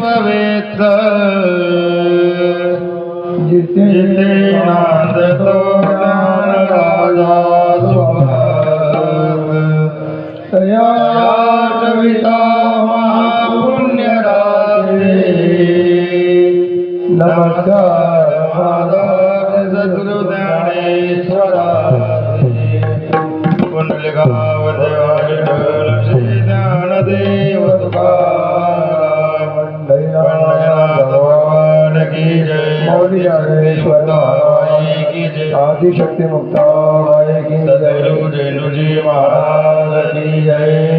पवित्र। जिथे नाद तो राजा सुभाग तया कविता महापुण्य राजे नमस्कार। शक्ति मुक्ता जय। गुरु जय गुरु जी महाराज की जय।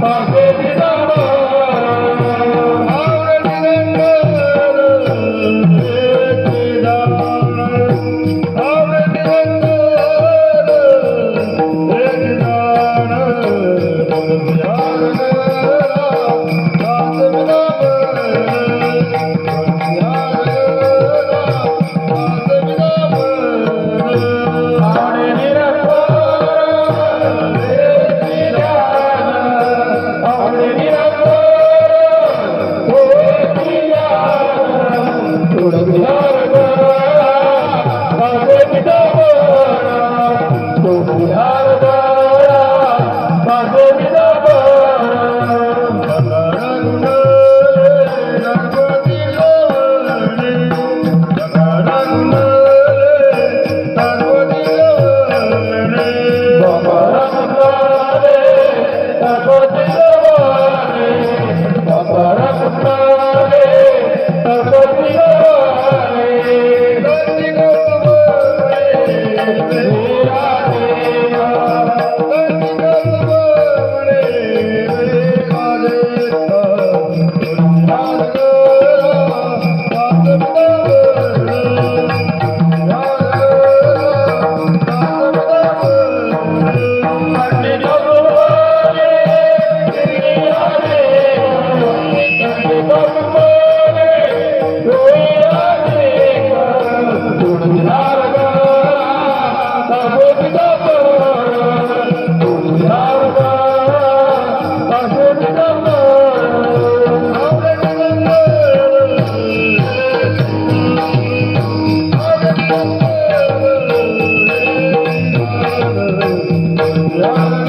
Para Yeah.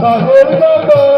সাগর বাবা